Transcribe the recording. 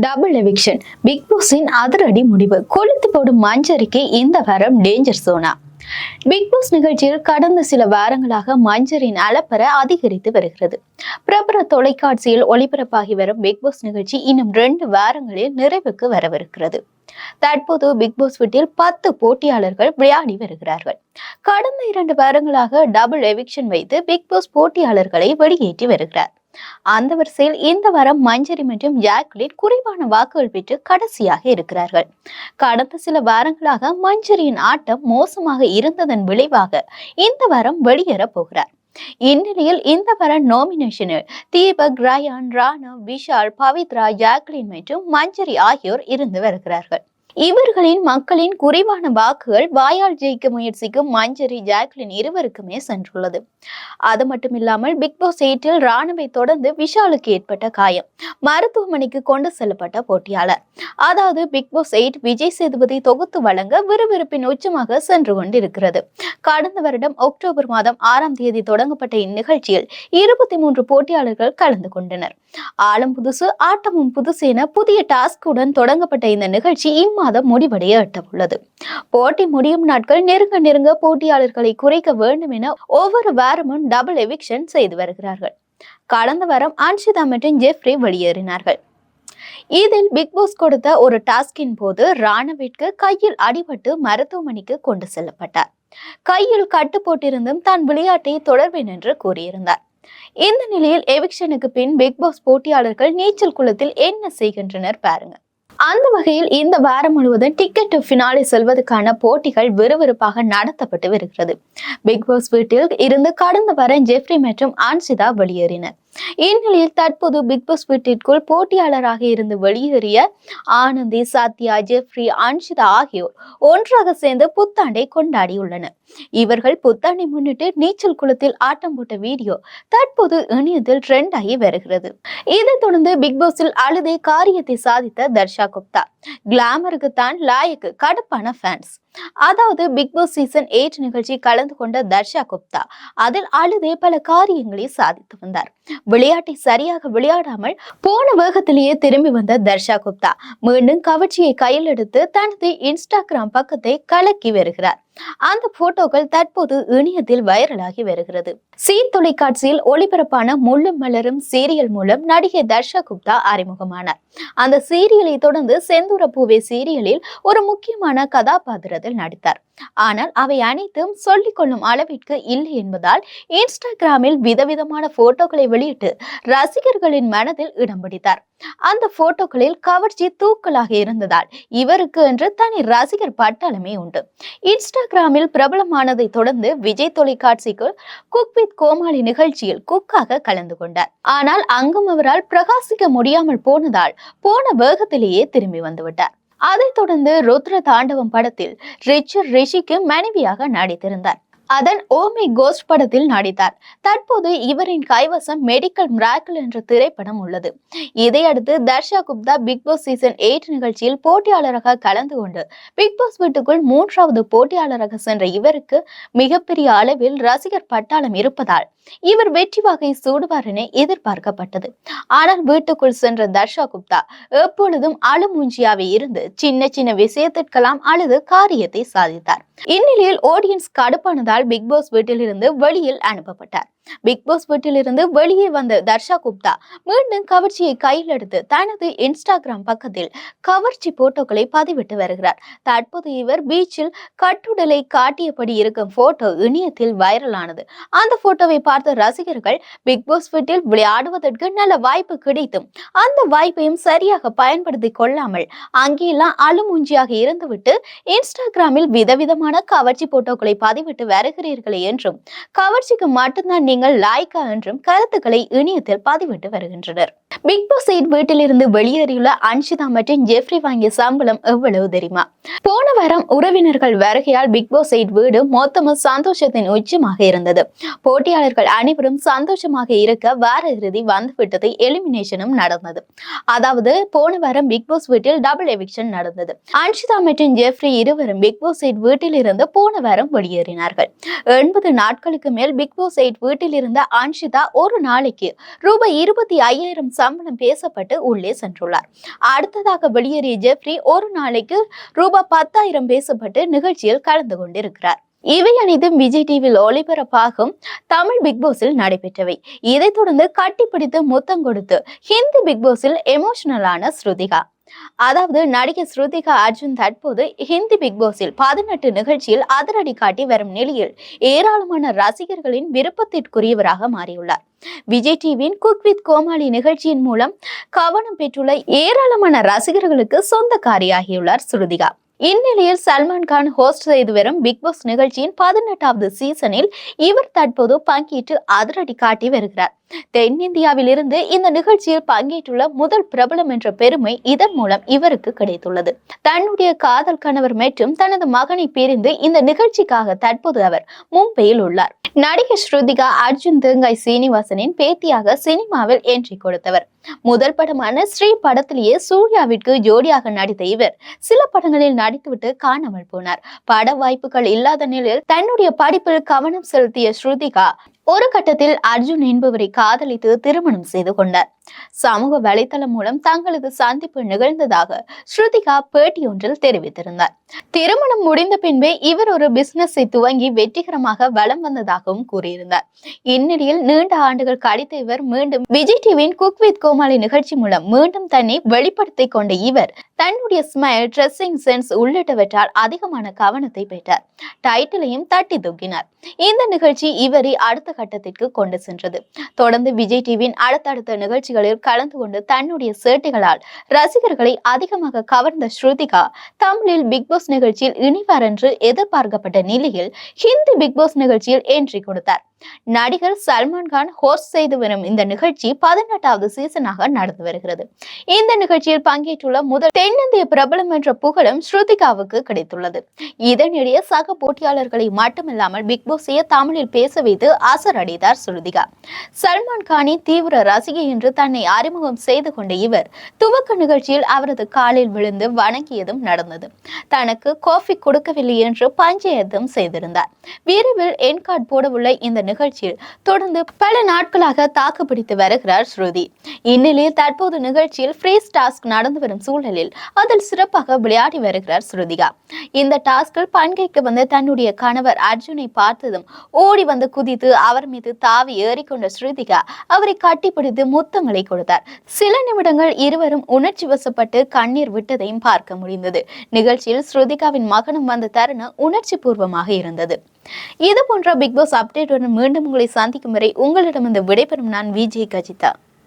Double eviction big பாஸின் அதிரடி முடிவு. கொளுத்து போடும் மஞ்சரிக்கு இந்த வாரம் டேஞ்சர் சோனா பிக் பாஸ் நிகழ்ச்சியில் கடந்த சில வாரங்களாக மஞ்சரின் அலப்பற அதிகரித்து வருகிறது. பிரபல தொலைக்காட்சியில் ஒளிபரப்பாகி வரும் பிக் பாஸ் நிகழ்ச்சி இன்னும் ரெண்டு வாரங்களில் நிறைவுக்கு வரவிருக்கிறது. தற்போது பிக் பாஸ் வீட்டில் பத்து போட்டியாளர்கள் விளையாடி வருகிறார்கள். கடந்த இரண்டு வாரங்களாக டபுள் எவிக்ஷன் வைத்து பிக் பாஸ் போட்டியாளர்களை வெளியேற்றி வருகிறார். அந்த வரிசையில் இந்த வாரம் மஞ்சரி மற்றும் ஜாக்லின் குறைவான வாக்குகள் பெற்று கடைசியாக இருக்கிறார்கள். கடந்த சில வாரங்களாக மஞ்சரியின் ஆட்டம் மோசமாக இருந்ததன் விளைவாக இந்த வாரம் வெளியேறப் போகிறார். இந்நிலையில் இந்த வர நாமினேஷனில் தீபக் ரயான் ராணா விஷால் பவித்ரா ஜாக்லின் மற்றும் மஞ்சரி ஆகியோர் இருந்து வருகிறார்கள். இவர்களின் மக்களின் குறைவான வாக்குகள் வாயால் ஜெயிக்க முயற்சிக்கும் மஞ்சரி ஜாக்லின் இருவருக்குமே சென்றுள்ளது. அது மட்டும் இல்லாமல் பிக் பாஸ் எயிட்டில் ராணுவை தொடர்ந்து விஷாலுக்கு ஏற்பட்ட காயம் மருத்துவமனைக்கு கொண்டு செல்லப்பட்ட போட்டியாளர். அதாவது Bigg Boss eight Vijay Sethupathi தொகுத்து வழங்க விறுவிறுப்பின் உச்சமாக சென்று கொண்டிருக்கிறது. கடந்த வருடம் அக்டோபர் மாதம் ஆறாம் தேதி தொடங்கப்பட்ட இந்நிகழ்ச்சியில் இருபத்தி மூன்று போட்டியாளர்கள் கலந்து கொண்டனர். ஆளும் புதுசு ஆட்டமும் புதுசு என புதிய டாஸ்குடன் தொடங்கப்பட்ட இந்த நிகழ்ச்சி இம்மா மாதம் முடிவடைய எட்டவுள்ளது. போட்டி முடியும் நாட்கள் நெருங்க நெருங்க போட்டியாளர்களை குறைக்க வேண்டும் என ஒவ்வொரு வாரமும் டபுள் எவிக்ஷன் செய்து வருகிறார்கள். கடந்த வாரம் அன்ஷிதா மற்றும் ஜெஃப்ரி வெளியேறினார்கள். இதில் பிக் பாஸ் கொடுத்த ஒரு டாஸ்கின் போது ராணவிற்கு கையில் அடிபட்டு மருத்துவமனைக்கு கொண்டு செல்லப்பட்டார். கையில் கட்டு போட்டிருந்தும் தான் விளையாட்டை தொடர்வேன் என்று கூறியிருந்தார். இந்த நிலையில் எவிக்ஷனுக்கு பின் பிக் பாஸ் போட்டியாளர்கள் நீச்சல் குளத்தில் என்ன செய்கின்றனர் பாருங்க. அந்த வகையில் இந்த வாரம் முழுவதும் டிக்கெட் டு செல்வதற்கான போட்டிகள் விறுவிறுப்பாக நடத்தப்பட்டு வருகிறது. பிக் பாஸ் வீட்டில் இருந்து கடந்த வாரம் ஜெஃப்ரி மற்றும் ஆன்சிதா வெளியேறினர். இந்நிலையில் தற்போது பிக்பாஸ் வீட்டிற்குள் போட்டியாளராக இருந்து வெளியேறிய ஆனந்தி சத்யா ஜெஃப்ரி அன்ஷிதா ஆகியோர் ஒன்றாக சேர்ந்து புத்தாண்டை கொண்டாடியுள்ளனர். இவர்கள் புத்தாண்டை முன்னிட்டு நீச்சல் குளத்தில் ஆட்டம் போட்ட வீடியோ தற்போது இணையத்தில் ட்ரெண்ட் ஆகி வருகிறது. இதைத் தொடர்ந்து பிக்பாஸில் அழுதே காரியத்தை சாதித்த தர்ஷா குப்தா கிளாமருக்கு தான் லாயக்கு கடுப்பான ஃபேன்ஸ் அதாவது பிக் பாஸ் சீசன் எயிட் நிகழ்ச்சி கலந்து கொண்ட தர்ஷா குப்தா அதில் அழுதே பல காரியங்களை சாதித்து வந்தார். விளையாட்டை சரியாக விளையாடாமல் போன வேகத்திலேயே திரும்பி வந்த தர்ஷா குப்தா. மீண்டும் கவர்ச்சியை கையில் எடுத்து தனது இன்ஸ்டாகிராம் பக்கத்தை கலக்கி வருகிறார். அந்த போட்டோக்கள் தற்போது இணையத்தில் வைரலாகி வருகிறது. சீ தொலைக்காட்சியில் ஒளிபரப்பான முள்ளும் மலரும் சீரியல் மூலம் நடிகை தர்ஷா குப்தா அறிமுகமானார். அந்த சீரியலை தொடர்ந்து செந்தூர பூவே சீரியலில் ஒரு முக்கியமான கதாபாத்திரத்தில் நடித்தார். ஆனால் அவை அனைத்தும் சொல்லிக்கொள்ளும் அளவிற்கு இல்லை என்பதால் இன்ஸ்டாகிராமில் விதவிதமான போட்டோக்களை வெளியிட்டு ரசிகர்களின் மனதில் இடம் பிடித்தார். அந்த போட்டோக்களில் கவர்ச்சி தூக்கலாக இருந்ததால் இவருக்கு என்று தனி ரசிகர் பட்டாளமே உண்டு. இன்ஸ்டா இன்ஸ்டாகிராமில் பிரபலமானதை தொடர்ந்து விஜய் தொலைக்காட்சிக்கு குக் வித் கோமாளி நிகழ்ச்சியில் குக்காக கலந்து கொண்டார். ஆனால் அங்கும் அவரால் பிரகாசிக்க முடியாமல் போனதால் போன வேகத்திலேயே திரும்பி வந்துவிட்டார் அதைத் தொடர்ந்து ருத்ர தாண்டவம் படத்தில் ரிச்சர் ரிஷிக்கு மனைவியாக நடித்திருந்தார். அதன் ஓமை கோஸ்ட் படத்தில் நடித்தார். தற்போது இவரின் கைவசம் மெடிக்கல் மிராக்கிள் என்ற திரைப்படம் உள்ளது. இதையடுத்து Dharsha Gupta Bigg Boss season eight நிகழ்ச்சியில் போட்டியாளராக கலந்து கொண்டு பிக் பாஸ் வீட்டுக்குள் மூன்றாவது போட்டியாளராக சென்ற இவருக்கு மிகப்பெரிய அளவில் ரசிகர் பட்டாளம் இருப்பதால் இவர் வெற்றி வகை சூடுவார் என எதிர்பார்க்கப்பட்டது. ஆனால் வீட்டுக்குள் சென்ற தர்ஷா குப்தா எப்பொழுதும் அழுமூஞ்சியாவே இருந்து சின்ன சின்ன விஷயத்திற்கெல்லாம் அழுது காரியத்தை சாதித்தார். இந்நிலையில் ஆடியன்ஸ் கடுப்பானதால் பிக் பாஸ் வீட்டில் இருந்து வெளியில் அனுப்பப்பட்டார். பிக் பாஸ் வீட்டில் இருந்து வெளியே வந்த தர்ஷா குப்தா மீண்டும் கவர்ச்சியை கையில் எடுத்து தனது இன்ஸ்டாகிராம் பக்கத்தில் கவர்ச்சி போட்டோக்களை பதிவிட்டு வருகிறார். தற்போது இவர் பீச்சில் கட்டுடலை காட்டியபடி இருக்கும் போட்டோ இணையத்தில் வைரலானது அந்த போட்டோவை பார்த்த ரசிகர்கள் பிக் பாஸ் வீட்டில் விளையாடுவதற்கு நல்ல வாய்ப்பு கிடைத்தும் அந்த வாய்ப்பையும் சரியாக பயன்படுத்தி கொள்ளாமல் அங்கெல்லாம் அழுமூஞ்சியாக இருந்துவிட்டு இன்ஸ்டாகிராமில் விதவிதமான கவர்ச்சி போட்டோக்களை பதிவிட்டு வருகிறீர்களே என்றும் கவர்ச்சிக்கு மட்டும்தான் நீங்கள் லாய்க்கா என்றும் கருத்துக்களை இணையத்தில் பதிவிட்டு வருகின்றனர். பிக் பாஸ் எயிட் வீட்டிலிருந்து வெளியேறியுள்ள அன்ஷிதா மற்றும் ஜெஃப்ரி வாங்கிய சம்பளம் எவ்வளவு தெரியுமா? போன வாரம் உறவினர்கள் வருகையால் பிக் பாஸ் எயிட் வீடு மொத்தமும் சந்தோஷத்தின் உச்சமாக இருந்தது. போட்டியாளர்கள் அனைவரும் சந்தோஷமாக இருக்க வார இறுதி வந்துவிட்டது எலிமினேஷனும் நடந்தது. அதாவது போன வாரம் பிக் பாஸ் வீட்டில் டபுள் எவிக்ஷன் நடந்தது. அன்ஷிதா மற்றும் ஜெஃப்ரி இருவரும் பிக் பாஸ் எயிட் வீட்டிலிருந்து போன வாரம் வெளியேறினார்கள். எண்பது நாட்களுக்கு மேல் பிக் பாஸ் எயிட் வீட்டில் வீட்டில் இருந்த அன்ஷிதா ஒரு நாளைக்கு ரூபாய் இருபத்தி ஐயாயிரம் சம்பளம் பேசப்பட்டு உள்ளே சென்றுள்ளார். அடுத்ததாக வெளியேறிய ஜெஃப்ரி ஒரு நாளைக்கு ரூபாய் பத்தாயிரம் பேசப்பட்டு நிகழ்ச்சியில் கலந்து கொண்டிருக்கிறார். இவை அனைத்தும் விஜய் டிவியில் ஒளிபரப்பாகும் தமிழ் பிக் பாஸில் நடைபெற்றவை. இதைத் தொடர்ந்து கட்டிப்பிடித்து முத்தம் கொடுத்து ஹிந்தி பிக் பாஸில் எமோஷனலான ஸ்ருதிகா. அதாவது நடிகை ஸ்ருதிகா அர்ஜுன் தற்போது ஹிந்தி பிக் பாஸில் பதினெட்டு நிகழ்ச்சியில் அதிரடி காட்டி வரும் நிலையில் ஏராளமான ரசிகர்களின் விருப்பத்திற்குரியவராக மாறியுள்ளார். விஜய் டிவியின் குக் வித் கோமாளி நிகழ்ச்சியின் மூலம் கவனம் பெற்றுள்ள ஏராளமான ரசிகர்களுக்கு சொந்தக்காரியாகியுள்ளார் ஸ்ருதிகா. இந்நிலையில் சல்மான் கான் ஹோஸ்ட் செய்து வரும் பிக் பாஸ் நிகழ்ச்சியின் பதினெட்டாவது சீசனில் இவர் தற்போது பங்கேற்று அதிரடி காட்டி வருகிறார். தென்னிந்தியாவில் இருந்து இந்த நிகழ்ச்சியில் பங்கேற்றுள்ள முதல் பிரபலம் என்ற பெருமை இதன் மூலம் இவருக்கு கிடைத்துள்ளது. தன்னுடைய காதல் கணவர் மற்றும் தனது மகனை பிரிந்து இந்த நிகழ்ச்சிக்காக தற்போது அவர் மும்பையில் உள்ளார். நடிகை ஸ்ருதிகா அர்ஜுன் தேங்காய் சீனிவாசனின் பேத்தியாக சினிமாவில் என்ட்ரி கொடுத்தவர். முதல் படமான ஸ்ரீ படத்திலேயே சூர்யாவிற்கு ஜோடியாக நடித்த இவர் சில படங்களில் நடித்துவிட்டு காணாமல் போனார். பட வாய்ப்புகள் இல்லாத நிலையில் தன்னுடைய படிப்பில் கவனம் செலுத்திய ஸ்ருதிகா ஒரு கட்டத்தில் அர்ஜுன் என்பவரை காதலித்து திருமணம் செய்து கொண்டார். சமூக வலைத்தளம் மூலம் தங்களது சந்திப்பு நிகழ்ந்ததாக ஸ்ருதிகா பேட்டியொன்றில் தெரிவித்திருந்தார். திருமணம் முடிந்த பின்பே இவர் ஒரு பிசினஸை துவங்கி வெற்றிகரமாக வலம் வந்ததாகவும் கூறியிருந்தார். இந்நிலையில் நீண்ட ஆண்டுகள் கழித்த இவர் மீண்டும் விஜய் டிவியின் குக் வித் கோமாளி நிகழ்ச்சி மூலம் மீண்டும் தன்னை வெளிப்படுத்திக் கொண்ட இவர் தன்னுடைய ஸ்மைல் ட்ரெஸ்ஸிங் சென்ஸ் உள்ளிட்டவற்றால் அதிகமான கவனத்தை பெற்றார். டைட்டிலையும் தட்டி தூக்கினார். இந்த நிகழ்ச்சி இவரை அடுத்த கட்டத்திற்கு கொண்டு சென்றது. தொடர்ந்து விஜய் டிவியின் அடுத்தடுத்த நிகழ்ச்சிகளில் கலந்து கொண்டு தன்னுடைய சேட்டைகளால் ரசிகர்களை அதிகமாக கவர்ந்த ஸ்ருதிகா தமிழில் பிக் பாஸ் நிகழ்ச்சியில் இணைவார் என்று எதிர்பார்க்கப்பட்ட நிலையில் ஹிந்தி பிக் பாஸ் நிகழ்ச்சியில் என்ட்ரி கொடுத்தார். நடிகர் சல்மான்கான் ஹோஸ்ட் செய்து வரும் இந்த நிகழ்ச்சி பதினெட்டாவது சீசனாக நடந்து வருகிறது. இந்த நிகழ்ச்சியில் பங்கேற்றுள்ள முதல் தென்னிந்திய பிரபலம் என்ற புகழும் ஸ்ருதிகாவுக்கு கிடைத்துள்ளது. இதனிடையே சக போட்டியாளர்களை மட்டுமில்லாமல் பிக் பாஸையே தமிழில் பேச வைத்து அசரடைந்தார் ஸ்ருதிகா. சல்மான் கானின் தீவிர ரசிகை என்று தன்னை அறிமுகம் செய்து கொண்ட இவர் துவக்க நிகழ்ச்சியில் அவரது காலில் விழுந்து வணங்கியதும் நடந்தது. தனக்கு காஃபி கொடுக்கவில்லை என்று பஞ்சாயத்தும் செய்திருந்தார். விரைவில் என் கார்டு போடவுள்ள இந்த நிகழ்ச்சியில் தொடர்ந்து பல நாட்களாக தாக்குப்பிடித்து வருகிறார் ஸ்ருதி. இந்நிலையில் தற்போது நிகழ்ச்சியில் ஃப்ரீஸ் டாஸ்க் நடந்து வரும் சூழலில் அதில் சிறப்பாக விளையாடி வருகிறார் ஸ்ருதிகா. இந்த டாஸ்கில் பங்கேற்க வந்த தன்னுடைய கணவர் அர்ஜுனை பார்த்ததும் ஓடி வந்து குதித்து அவர் மீது தாவி ஏறிக்கொண்ட ஸ்ருதிகா அவரை கட்டிப்பிடித்து முத்தங்களை கொடுத்தார். சில நிமிடங்கள் இருவரும் உணர்ச்சி வசப்பட்டு கண்ணீர் விட்டதையும் பார்க்க முடிந்தது. நிகழ்ச்சியில் ஸ்ருதிகாவின் மகனும் வந்த தருணம் உணர்ச்சி பூர்வமாக இருந்தது. இது போன்ற பிக் பாஸ் அப்டேட்டுடன் மீண்டும் உங்களை சந்திக்கும் வரை உங்களிடம் இந்த விடைபெறும் நான் விஜய் கஜிதா.